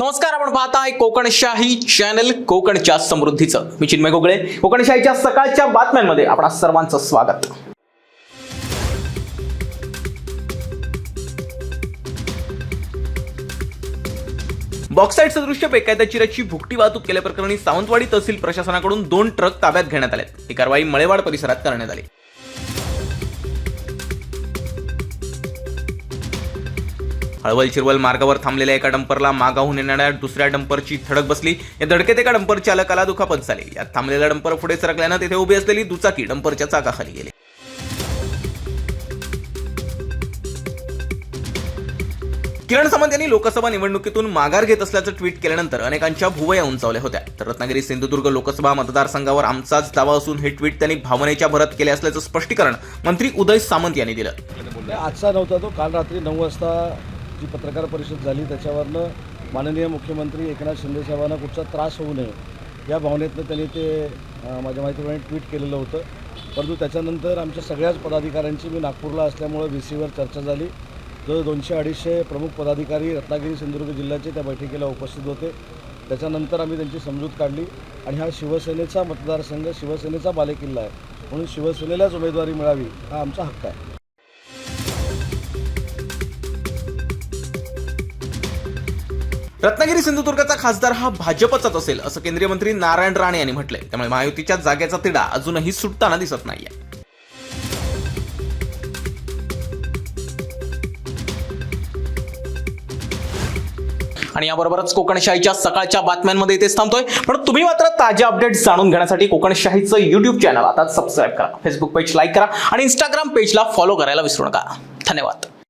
नमस्कार आपण पाहताय कोकणशाही चॅनल कोकणच्या समृद्धीचं. मी चिन्मय गोगळे. कोकणशाहीच्या सकाळच्या बातम्यांमध्ये आपणा सर्वांचं स्वागत. बॉक्साईट सदृश्य बेकायदेशीरची भुकटी वाहतूक केल्याप्रकरणी सावंतवाडी तहसील प्रशासनाकडून दोन ट्रक ताब्यात घेण्यात आले ही कारवाई मळेवाड परिसरात करण्यात आली. हळवल चिरवल मार्गावर थांबलेल्या एका डंपरला मागाहून येणाऱ्या दुसऱ्या डंपरची धडक बसली. या धडकेत एका डंपर चालकाला दुखापत झाली. यात थांबलेला डंपर पुढे सरकल्यानं तेथे उभी असलेली दुचाकी डंपरच्या चाकाखाली गेली. किरण सामंत यांनी लोकसभा निवडणुकीतून माघार घेत असल्याचं ट्विट केल्यानंतर अनेकांच्या भुवया उंचावल्या होत्या. तर रत्नागिरी सिंधुदुर्ग लोकसभा मतदारसंघावर आमचाच दावा असून हे ट्विट त्यांनी भावनेच्या भरत केले असल्याचं स्पष्टीकरण मंत्री उदय सामंत यांनी दिलं. आजचा नव्हता तो. काल रात्री नऊ वाजता जी पत्रकार परिषद झाली त्याच्यावरनं माननीय मुख्यमंत्री एकनाथ शिंदे साहेबांना कुठचा त्रास होऊ नये या भावनेतनं त्यांनी ते माझ्या माहितीप्रमाणे ट्विट केलेलं होतं. परंतु त्याच्यानंतर आमच्या सगळ्याच पदाधिकाऱ्यांची मी नागपूरला असल्यामुळं व्ही सीवर चर्चा झाली. जो दोनशे अडीचशे प्रमुख पदाधिकारी रत्नागिरी सिंधुदुर्ग जिल्ह्याचे त्या बैठकीला उपस्थित होते. त्याच्यानंतर आम्ही त्यांची समजूत काढली आणि हा शिवसेनेचा मतदारसंघ शिवसेनेचा बालेकिल्ला आहे. म्हणून शिवसेनेलाच उमेदवारी मिळावी हा आमचा हक्क आहे. रत्नागिरी सिंधुदुर्गचा खासदार हा भाजपचाच असेल असं केंद्रीय मंत्री नारायण राणे यांनी म्हटलंय. त्यामुळे महायुतीच्या जागेचा तिढा अजूनही सुटताना दिसत नाहीये. आणि याबरोबरच कोकणशाहीच्या सकाळच्या बातम्यांमध्ये इथेच थांबतोय. पण तुम्ही मात्र ताज्या अपडेट्स जाणून घेण्यासाठी कोकणशाहीचं युट्यूब चॅनल आता सबस्क्राईब करा. फेसबुक पेज लाईक करा आणि इंस्टाग्राम पेजला फॉलो करायला विसरू नका. धन्यवाद.